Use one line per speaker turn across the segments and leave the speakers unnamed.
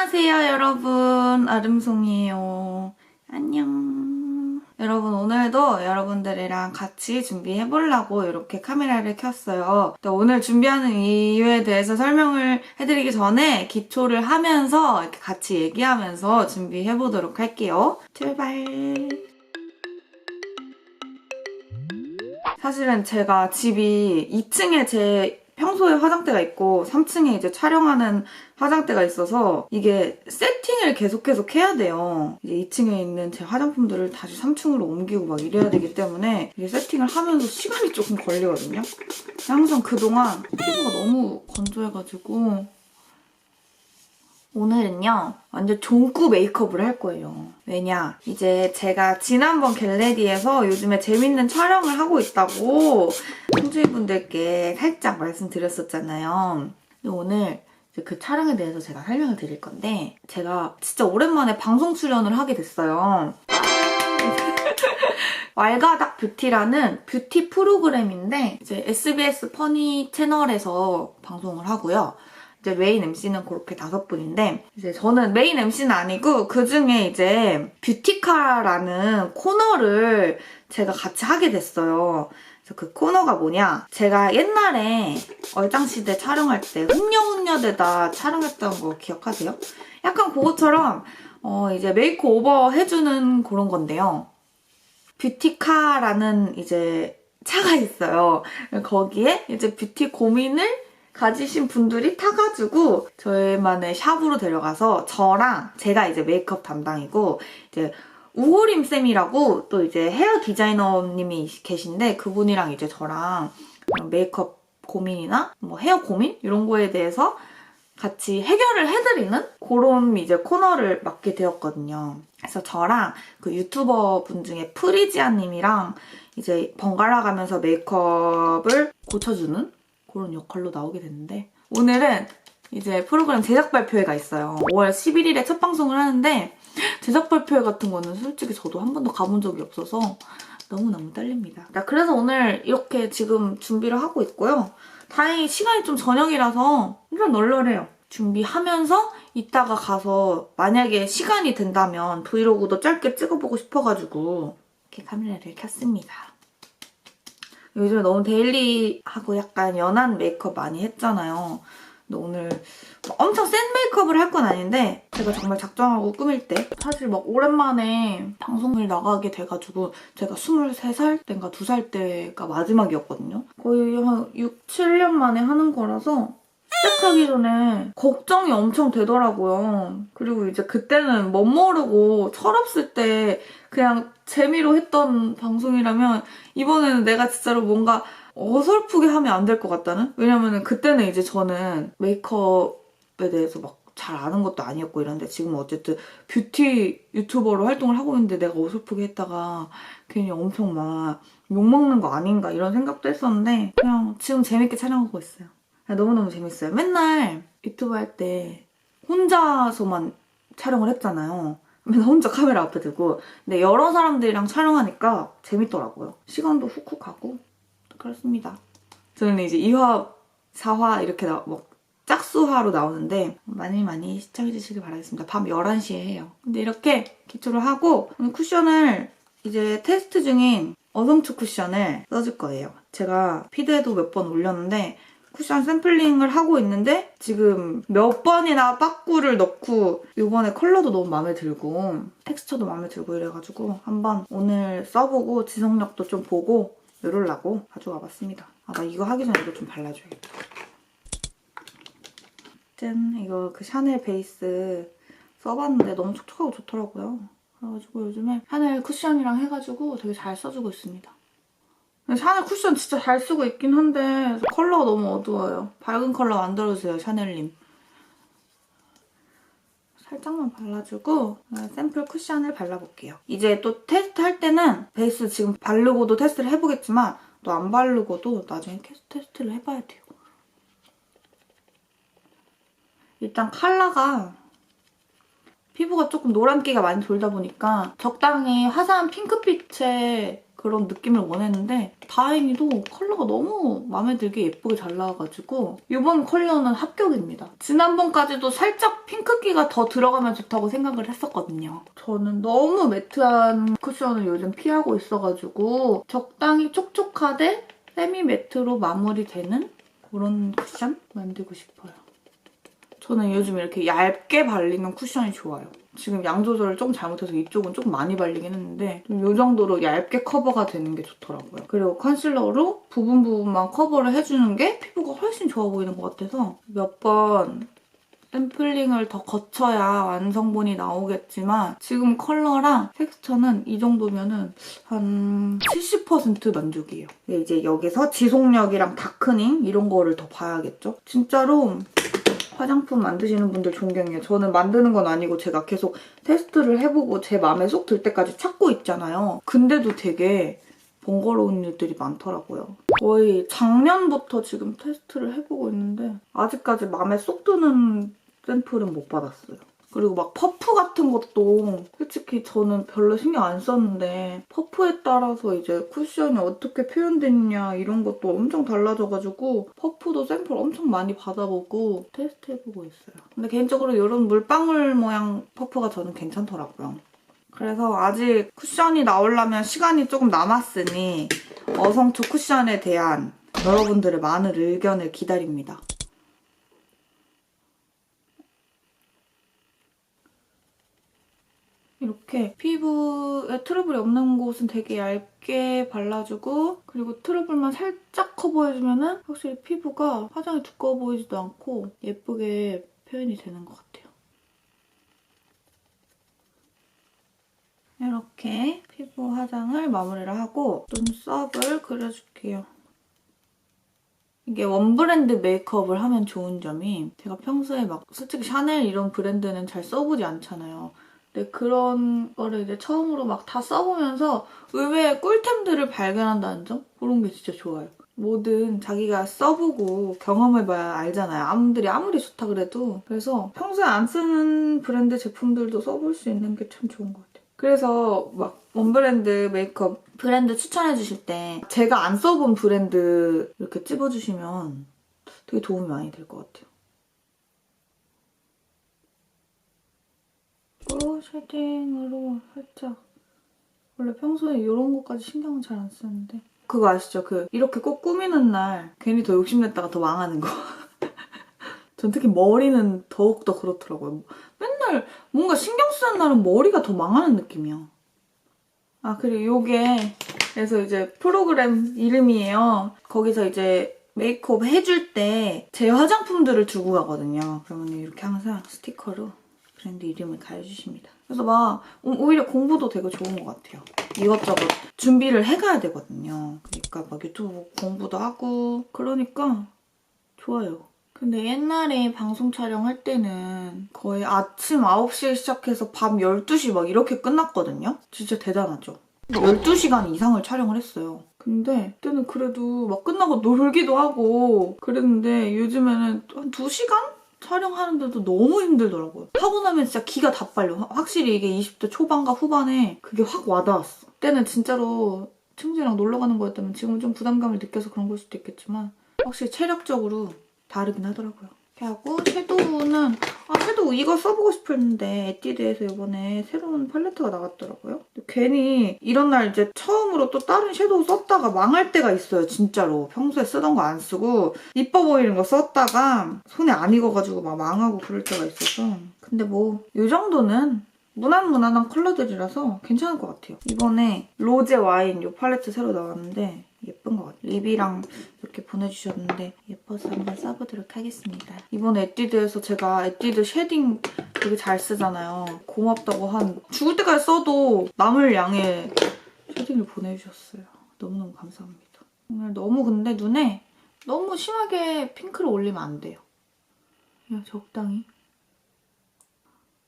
안녕하세요, 여러분. 아름송이에요. 안녕. 여러분, 오늘도 여러분들이랑 같이 준비해 보려고 이렇게 카메라를 켰어요. 또 오늘 준비하는 이유에 대해서 설명을 해드리기 전에 기초를 하면서 이렇게 같이 얘기하면서 준비해 보도록 할게요. 출발. 사실은 제가 집이 2층에 제 평소에 화장대가 있고 3층에 이제 촬영하는 화장대가 있어서 이게 세팅을 계속 계속 해야 돼요. 이제 2층에 있는 제 화장품들을 다시 3층으로 옮기고 막 이래야 되기 때문에 이게 세팅을 하면서 시간이 조금 걸리거든요. 항상 그동안 피부가 너무 건조해가지고 오늘은요 완전 종구 메이크업을 할 거예요. 왜냐 이제 제가 지난번 겟레디에서 요즘에 재밌는 촬영을 하고 있다고 청주분들께 살짝 말씀드렸었잖아요. 근데 오늘 그 촬영에 대해서 제가 설명을 드릴 건데 제가 진짜 오랜만에 방송 출연을 하게 됐어요. 왈가닥 뷰티라는 뷰티 프로그램인데 이제 SBS 퍼니 채널에서 방송을 하고요. 이제 메인 MC는 그렇게 다섯 분인데 이제 저는 메인 MC는 아니고 그 중에 이제 뷰티카라는 코너를 제가 같이 하게 됐어요. 그래서 그 코너가 뭐냐? 제가 옛날에 얼짱시대 촬영할 때 훈녀훈녀대다 촬영했던 거 기억하세요? 약간 그것처럼 어 이제 메이크오버 해주는 그런 건데요. 뷰티카라는 이제 차가 있어요. 거기에 이제 뷰티 고민을 가지신 분들이 타가지고 저희만의 샵으로 데려가서 저랑 제가 이제 메이크업 담당이고 이제 우호림 쌤이라고 또 이제 헤어 디자이너님이 계신데 그분이랑 이제 저랑 메이크업 고민이나 뭐 헤어 고민 이런 거에 대해서 같이 해결을 해드리는 그런 이제 코너를 맡게 되었거든요. 그래서 저랑 그 유튜버 분 중에 프리지아님이랑 이제 번갈아 가면서 메이크업을 고쳐주는 그런 역할로 나오게 됐는데 오늘은 이제 프로그램 제작 발표회가 있어요. 5월 11일에 첫 방송을 하는데 제작 발표회 같은 거는 솔직히 저도 한 번도 가본 적이 없어서 너무너무 떨립니다. 자, 그래서 오늘 이렇게 지금 준비를 하고 있고요. 다행히 시간이 좀 저녁이라서 일단 널널해요. 준비하면서 이따가 가서 만약에 시간이 된다면 브이로그도 짧게 찍어보고 싶어가지고 이렇게 카메라를 켰습니다. 요즘에 너무 데일리하고 약간 연한 메이크업 많이 했잖아요. 근데 오늘 엄청 센 메이크업을 할 건 아닌데 제가 정말 작정하고 꾸밀 때 사실 막 오랜만에 방송을 나가게 돼가지고 제가 23살 때인가 2살 때가 마지막이었거든요. 거의 한 6, 7년 만에 하는 거라서 시작하기 전에 걱정이 엄청 되더라고요. 그리고 이제 그때는 멋 모르고 철없을 때 그냥 재미로 했던 방송이라면 이번에는 내가 진짜로 뭔가 어설프게 하면 안 될 것 같다는? 왜냐면은 그때는 이제 저는 메이크업에 대해서 막 잘 아는 것도 아니었고 이런데 지금 어쨌든 뷰티 유튜버로 활동을 하고 있는데 내가 어설프게 했다가 괜히 엄청 막 욕먹는 거 아닌가 이런 생각도 했었는데 그냥 지금 재밌게 촬영하고 있어요. 너무너무 재밌어요. 맨날 유튜브 할 때 혼자서만 촬영을 했잖아요. 맨날 혼자 카메라 앞에 들고. 근데 여러 사람들이랑 촬영하니까 재밌더라고요. 시간도 훅훅 가고. 그렇습니다. 저는 이제 2화, 4화 이렇게 나, 뭐 짝수화로 나오는데 많이 많이 시청해주시길 바라겠습니다. 밤 11시에 해요. 근데 이렇게 기초를 하고 쿠션을 이제 테스트 중인 어성초 쿠션을 써줄 거예요. 제가 피드에도 몇 번 올렸는데 쿠션 샘플링을 하고 있는데 지금 몇 번이나 빠꾸를 넣고 이번에 컬러도 너무 마음에 들고 텍스처도 마음에 들고 이래가지고 한번 오늘 써보고 지속력도 좀 보고 이럴라고 가져와 봤습니다. 아, 나 이거 하기 전에 이거 좀 발라줘야겠다. 짠! 이거 그 샤넬 베이스 써봤는데 너무 촉촉하고 좋더라고요. 그래가지고 요즘에 샤넬 쿠션이랑 해가지고 되게 잘 써주고 있습니다. 샤넬 쿠션 진짜 잘 쓰고 있긴 한데 컬러가 너무 어두워요. 밝은 컬러 만들어주세요, 샤넬님. 살짝만 발라주고 샘플 쿠션을 발라볼게요. 이제 또 테스트 할 때는 베이스 지금 바르고도 테스트를 해보겠지만 또 안 바르고도 나중에 테스트를 해봐야 돼요. 일단 컬러가 피부가 조금 노란기가 많이 돌다 보니까 적당히 화사한 핑크빛의 그런 느낌을 원했는데 다행히도 컬러가 너무 마음에 들게 예쁘게 잘 나와가지고 이번 컬러는 합격입니다. 지난번까지도 살짝 핑크기가 더 들어가면 좋다고 생각을 했었거든요. 저는 너무 매트한 쿠션을 요즘 피하고 있어가지고 적당히 촉촉하되 세미 매트로 마무리되는 그런 쿠션 만들고 싶어요. 저는 요즘 이렇게 얇게 발리는 쿠션이 좋아요. 지금 양 조절을 좀 잘못해서 이쪽은 조금 많이 발리긴 했는데 이 정도로 얇게 커버가 되는 게 좋더라고요. 그리고 컨실러로 부분 부분만 커버를 해주는 게 피부가 훨씬 좋아 보이는 것 같아서 몇번 샘플링을 더 거쳐야 완성본이 나오겠지만 지금 컬러랑 텍스처는 이 정도면 은 한 70% 만족이에요. 이제 여기서 지속력이랑 다크닝 이런 거를 더 봐야겠죠? 진짜로 화장품 만드시는 분들 존경해요. 저는 만드는 건 아니고 제가 계속 테스트를 해보고 제 마음에 쏙 들 때까지 찾고 있잖아요. 근데도 되게 번거로운 일들이 많더라고요. 거의 작년부터 지금 테스트를 해보고 있는데 아직까지 마음에 쏙 드는 샘플은 못 받았어요. 그리고 막 퍼프 같은 것도 솔직히 저는 별로 신경 안 썼는데 퍼프에 따라서 이제 쿠션이 어떻게 표현됐냐 이런 것도 엄청 달라져가지고 퍼프도 샘플 엄청 많이 받아보고 테스트해보고 있어요. 근데 개인적으로 이런 물방울 모양 퍼프가 저는 괜찮더라고요. 그래서 아직 쿠션이 나오려면 시간이 조금 남았으니 어성초 쿠션에 대한 여러분들의 많은 의견을 기다립니다. 이렇게 피부에 트러블이 없는 곳은 되게 얇게 발라주고 그리고 트러블만 살짝 커버해주면 확실히 피부가 화장이 두꺼워 보이지도 않고 예쁘게 표현이 되는 것 같아요. 이렇게 피부 화장을 마무리를 하고 눈썹을 그려줄게요. 이게 원 브랜드 메이크업을 하면 좋은 점이 제가 평소에 막 솔직히 샤넬 이런 브랜드는 잘 써보지 않잖아요. 근데 그런 거를 이제 처음으로 막 다 써보면서 의외의 꿀템들을 발견한다는 점? 그런 게 진짜 좋아요. 뭐든 자기가 써보고 경험해봐야 알잖아요. 아무들이 아무리 좋다 그래도. 그래서 평소에 안 쓰는 브랜드 제품들도 써볼 수 있는 게 참 좋은 것 같아요. 그래서 막 원브랜드 메이크업 브랜드 추천해 주실 때 제가 안 써본 브랜드 이렇게 찝어주시면 되게 도움이 많이 될 것 같아요. 또 쉐딩으로 살짝 원래 평소에 이런 것까지 신경은 잘 안 쓰는데 그거 아시죠? 그 이렇게 꼭 꾸미는 날 괜히 더 욕심냈다가 더 망하는 거. 전 특히 머리는 더욱더 그렇더라고요. 맨날 뭔가 신경 쓰는 날은 머리가 더 망하는 느낌이야. 아 그리고 요게 그래서 이제 프로그램 이름이에요. 거기서 이제 메이크업 해줄 때 제 화장품들을 두고 가거든요. 그러면 이렇게 항상 스티커로 브랜드 이름을 가려주십니다. 그래서 막 오- 오히려 공부도 되게 좋은 것 같아요. 이것저것 준비를 해가야 되거든요. 그러니까 막 유튜브 공부도 하고 그러니까 좋아요. 근데 옛날에 방송 촬영할 때는 거의 아침 9시에 시작해서 밤 12시 막 이렇게 끝났거든요. 진짜 대단하죠. 12시간 이상을 촬영을 했어요. 근데 그때는 그래도 막 끝나고 놀기도 하고 그랬는데 요즘에는 한 2시간? 촬영하는데도 너무 힘들더라고요. 하고 나면 진짜 기가 다 빨려. 확- 확실히 이게 20대 초반과 후반에 그게 확 와닿았어. 그때는 진짜로 친구들이랑 놀러 가는 거였다면 지금은 좀 부담감을 느껴서 그런 걸 수도 있겠지만 확실히 체력적으로 다르긴 하더라고요. 이렇게 하고 섀도우는 아 섀도우 이거 써보고 싶었는데 에뛰드에서 이번에 새로운 팔레트가 나왔더라고요. 괜히 이런 날 이제 처음으로 또 다른 섀도우 썼다가 망할 때가 있어요 진짜로. 평소에 쓰던 거 안 쓰고 이뻐 보이는 거 썼다가 손에 안 익어가지고 막 망하고 그럴 때가 있어서 근데 뭐 이 정도는 무난무난한 컬러들이라서 괜찮을 것 같아요. 이번에 로제 와인 이 팔레트 새로 나왔는데 예쁜 것 같아요. 립이랑 이렇게 보내주셨는데 예뻐서 한번 써보도록 하겠습니다. 이번에 에뛰드에서 제가 에뛰드 쉐딩 되게 잘 쓰잖아요. 고맙다고 한 죽을 때까지 써도 남을 양의 쉐딩을 보내주셨어요. 너무너무 감사합니다. 오늘 너무 근데 눈에 너무 심하게 핑크를 올리면 안 돼요. 그냥 적당히.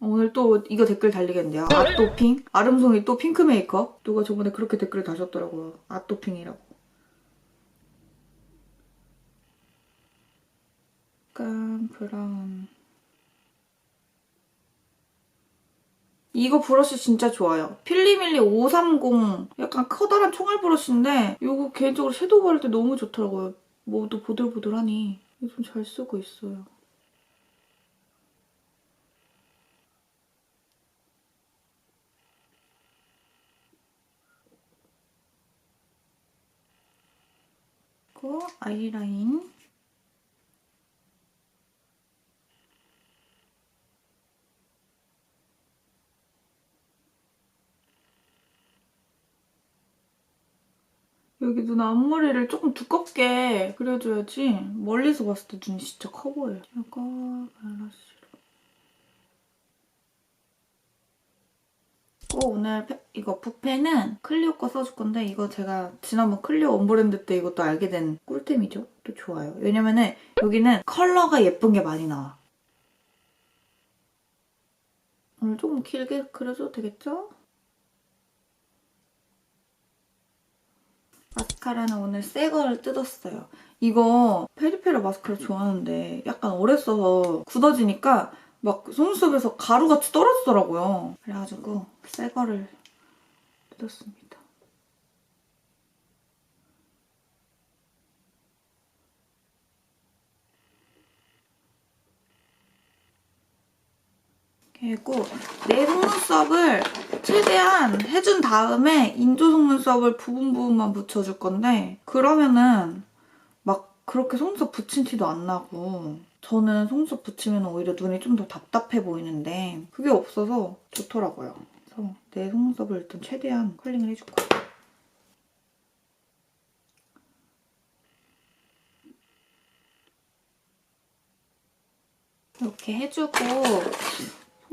오늘 또 이거 댓글 달리겠는데요. 아또핑? 아름송이 또 핑크 메이크업? 누가 저번에 그렇게 댓글 다셨더라고요. 아또핑이라고. 약간 브라운. 이거 브러쉬 진짜 좋아요. 필리밀리 530 약간 커다란 총알 브러쉬인데 이거 개인적으로 섀도우 바를 때 너무 좋더라고요. 뭐도 보들보들하니 요즘 잘 쓰고 있어요. 아이라인 여기 눈 앞머리를 조금 두껍게 그려줘야지 멀리서 봤을 때 눈이 진짜 커 보여요. 이거 발라시로. 어, 오늘 페- 이거 붓펜은 클리오 거 써줄 건데 이거 제가 지난번 클리오 원브랜드 때 이것도 알게 된 꿀템이죠. 또 좋아요. 왜냐면은 여기는 컬러가 예쁜 게 많이 나와. 오늘 조금 길게 그려줘도 되겠죠? 마스카라는 오늘 새 거를 뜯었어요. 이거 페리페라 마스카라 좋아하는데 약간 오래 써서 굳어지니까 막 속눈썹에서 가루같이 떨어지더라고요. 그래가지고 새 거를 뜯었습니다. 그리고 내 속눈썹을 최대한 해준 다음에 인조 속눈썹을 부분 부분만 붙여줄 건데 그러면은 막 그렇게 속눈썹 붙인 티도 안 나고 저는 속눈썹 붙이면 오히려 눈이 좀 더 답답해 보이는데 그게 없어서 좋더라고요. 그래서 내 속눈썹을 일단 최대한 컬링을 해줄 거예요. 이렇게 해주고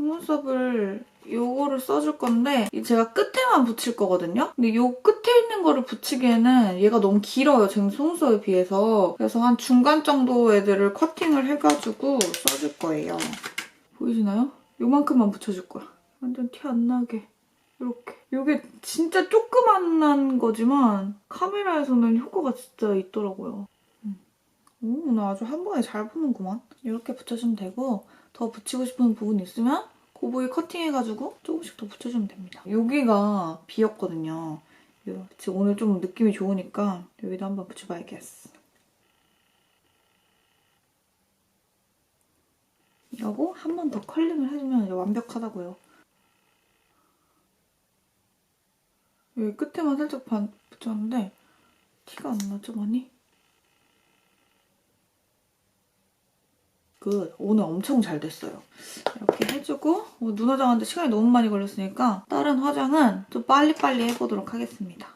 속눈썹을 요거를 써줄 건데 제가 끝에만 붙일 거거든요? 근데 요 끝에 있는 거를 붙이기에는 얘가 너무 길어요. 제 속눈썹에 비해서. 그래서 한 중간 정도 애들을 커팅을 해가지고 써줄 거예요. 보이시나요? 요만큼만 붙여줄 거야. 완전 티 안 나게. 이렇게. 이게 진짜 조그만한 거지만 카메라에서는 효과가 진짜 있더라고요. 음. 오, 오늘 아주 한 번에 잘 붙는구만. 이렇게 붙여주면 되고 더 붙이고 싶은 부분 있으면 그 부위 커팅해가지고 조금씩 더 붙여주면 됩니다. 여기가 비었거든요. 요- 지금 오늘 좀 느낌이 좋으니까 여기도 한번 붙여봐야겠어. 이러고 한 번 더 컬링을 해주면 완벽하다고요. 여기 끝에만 살짝 반 붙였는데 티가 안 나죠 많이? 그 오늘 엄청 잘 됐어요. 이렇게 해주고 어, 눈 화장하는데 시간이 너무 많이 걸렸으니까 다른 화장은 좀 빨리빨리 해보도록 하겠습니다.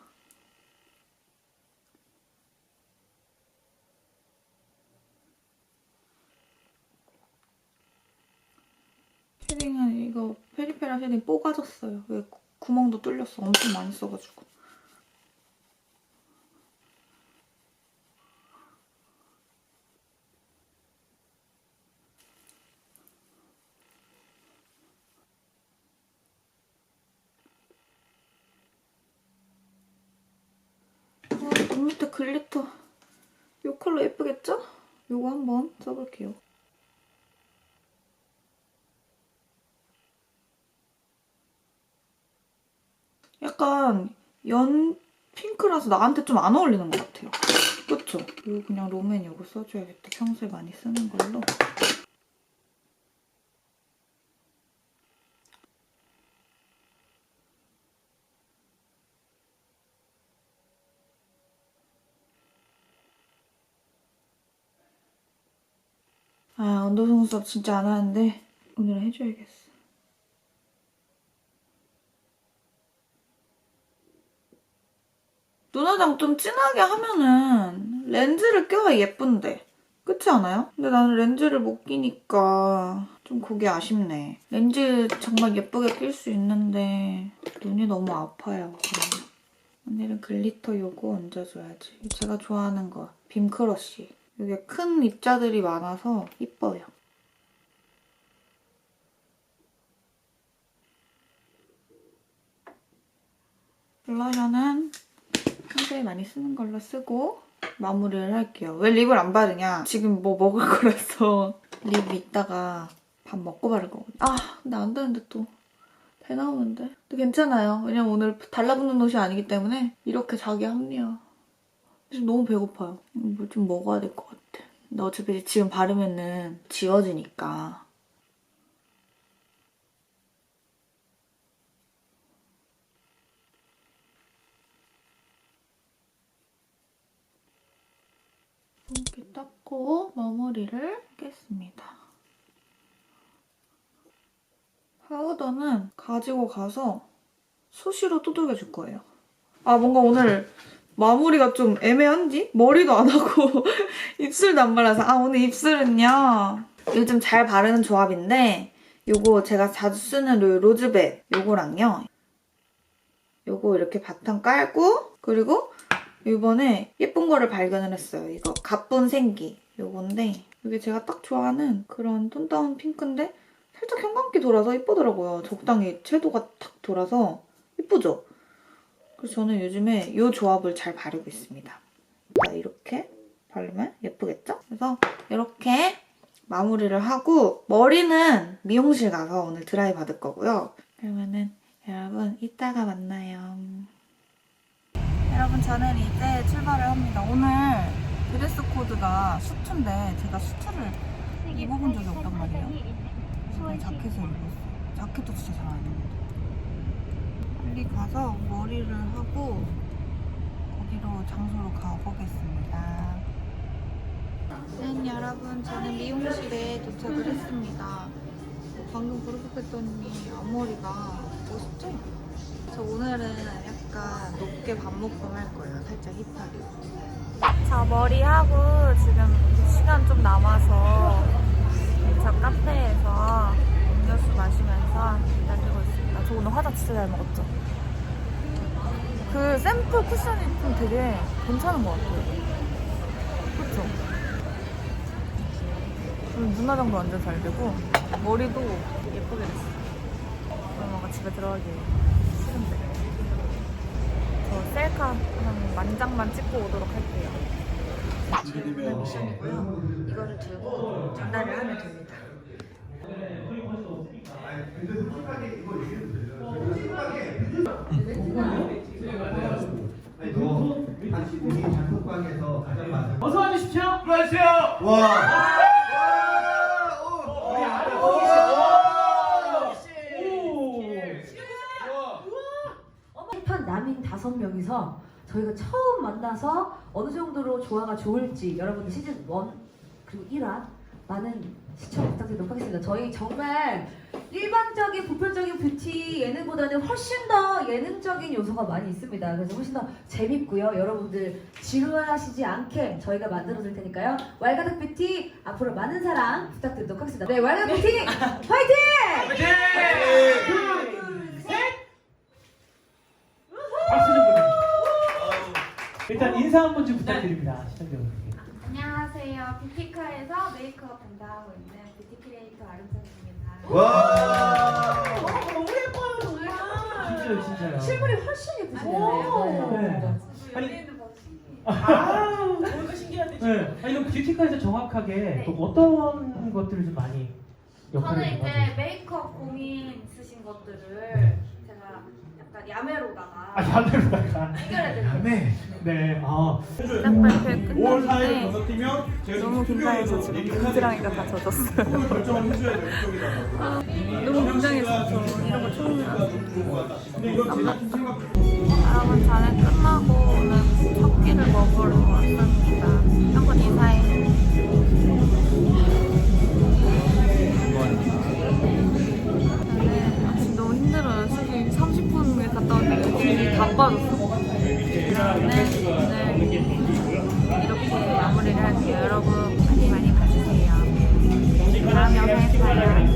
쉐딩은 이거 페리페라 쉐딩 뽀가졌어요. 왜 구- 구멍도 뚫렸어. 엄청 많이 써가지고. 어, 눈 밑에 글리터. 이 컬러 예쁘겠죠? 이거 한번 써볼게요. 약간 연 핑크라서 나한테 좀 안 어울리는 것 같아요. 그쵸? 이거 그냥 롬앤 이거 써줘야겠다. 평소에 많이 쓰는 걸로. 아, 언더송 수업 진짜 안 하는데 오늘은 해줘야겠어. 눈화장 좀 진하게 하면은 렌즈를 껴야 예쁜데. 그렇지 않아요? 근데 나는 렌즈를 못 끼니까 좀 그게 아쉽네. 렌즈 정말 예쁘게 낄 수 있는데 눈이 너무 아파요. 오늘은 글리터 요거 얹어줘야지. 제가 좋아하는 거 빔크러쉬. 이게 큰 입자들이 많아서 이뻐요. 블러셔는 평소에 많이 쓰는 걸로 쓰고 마무리를 할게요. 왜 립을 안 바르냐? 지금 뭐 먹을 거라서 립 이따가 밥 먹고 바를 거거든요. 아, 근데 안 되는데 또 배 나오는데. 근데 괜찮아요. 왜냐면 오늘 달라붙는 옷이 아니기 때문에 이렇게 자기 합리화. 지금 너무 배고파요. 뭐 좀 먹어야 될 것 같아. 근데 어차피 지금 바르면은 지워지니까. 이렇게 닦고 마무리를 하겠습니다. 파우더는 가지고 가서 수시로 두들겨 줄 거예요. 아, 뭔가 오늘 마무리가 좀 애매한지? 머리도 안 하고 입술도 안 발라서. 아, 오늘 입술은요. 요즘 잘 바르는 조합인데, 요거 제가 자주 쓰는 요 로즈벳 요거랑요. 요거 이렇게 바탕 깔고, 그리고 이번에 예쁜 거를 발견을 했어요. 이거 가쁜 생기 요건데 이게 제가 딱 좋아하는 그런 톤다운 핑크인데 살짝 형광기 돌아서 예쁘더라고요. 적당히 채도가 탁 돌아서 예쁘죠? 그래서 저는 요즘에 이 조합을 잘 바르고 있습니다. 자, 이렇게 바르면 예쁘겠죠? 그래서 이렇게 마무리를 하고 머리는 미용실 가서 오늘 드라이 받을 거고요. 그러면은 여러분 이따가 만나요. 여러분 저는 이제 출발을 합니다. 오늘 드레스 코드가 수트인데 제가 수트를 입어본 적이 없단 말이에요. 자켓을 입었어요. 자켓도 진짜 잘 안 입는데. 가서 머리를 하고 거기로 장소로 가보겠습니다. 네 여러분 저는 미용실에 도착을 했습니다. 방금 브루크패터님이 앞머리가 멋있죠? 저 오늘은 약간 높게 반묶음 할 거예요. 살짝 힙하게. 자, 머리하고 지금 시간 좀 남아서 저 카페에서 음료수 마시면서 기다리고 있습니다. 저 오늘 화장 진짜 잘 먹었죠? 그 샘플 쿠션이 좀 되게 괜찮은 것 같아요. 그쵸? 오늘 눈 화장도 완전 잘 되고 머리도 예쁘게 됐어요. 엄마가 집에 들어가기 싫은데. 저 셀카 한 만장만 찍고 오도록 할게요. 제가 미션이고요. 이거를 들고 전달을 하면 됩니다.
아니 너 단식공이 단톡방에서 가장 많은
어서 와주십시오.
와
힙한 남인 명이서 저희가 처음 만나서 어느 정도로 조화가 좋을지 여러분들 시즌 1 그리고 1화 많은 시청 부탁드리도록 하겠습니다. 저희 정말 일반적인 보편적인 뷰티 예능보다는 훨씬 더 예능적인 요소가 많이 있습니다. 그래서 훨씬 더 재밌고요. 여러분들 지루하시지 않게 저희가 만들어줄 테니까요. 왈가닥 뷰티 앞으로 많은 사랑 부탁드리도록 하겠습니다. 네, 왈가닥 뷰티 화이팅!
박수 좀 보내주세요. 일단 인사 한번좀 부탁드립니다. 시청자분들께.
안녕하세요. 뷰티카에서 메이크업 담당하고 있는 뷰티 크리에이터 아름선입니다.
와
진짜요, 진짜요.
실물이 훨씬 예쁘시네요.
네. 아니,
연예인은 더 신기해요.
아, 네. 아니, 그럼 뷰티카에서 정확하게 또 어떤 것들을 좀 많이 역할을
저는
좀
이제? 메이크업 고민 있으신 것들을 제가 약간 야매로다가
아, 야매로다가.
해결해드릴게요.
네, 아.
딱 발표회 끝났는데 너무 긴장해서 지금 겨드랑이가 다 젖었어요. 아, 너무 긴장해서 저 이런 거 처음이라서 여러분 자네 끝나고 오늘 첫 끼를 먹으러 왔습니다. 한번 인사해. 저는 아침 너무 힘들어요. 지금 30분에 갔다 왔는데 일이 다 빠졌어. 그러면 오늘 이렇게 마무리를 할게요. 여러분 많이 많이 봐주세요. 다음 영상에서 봐요.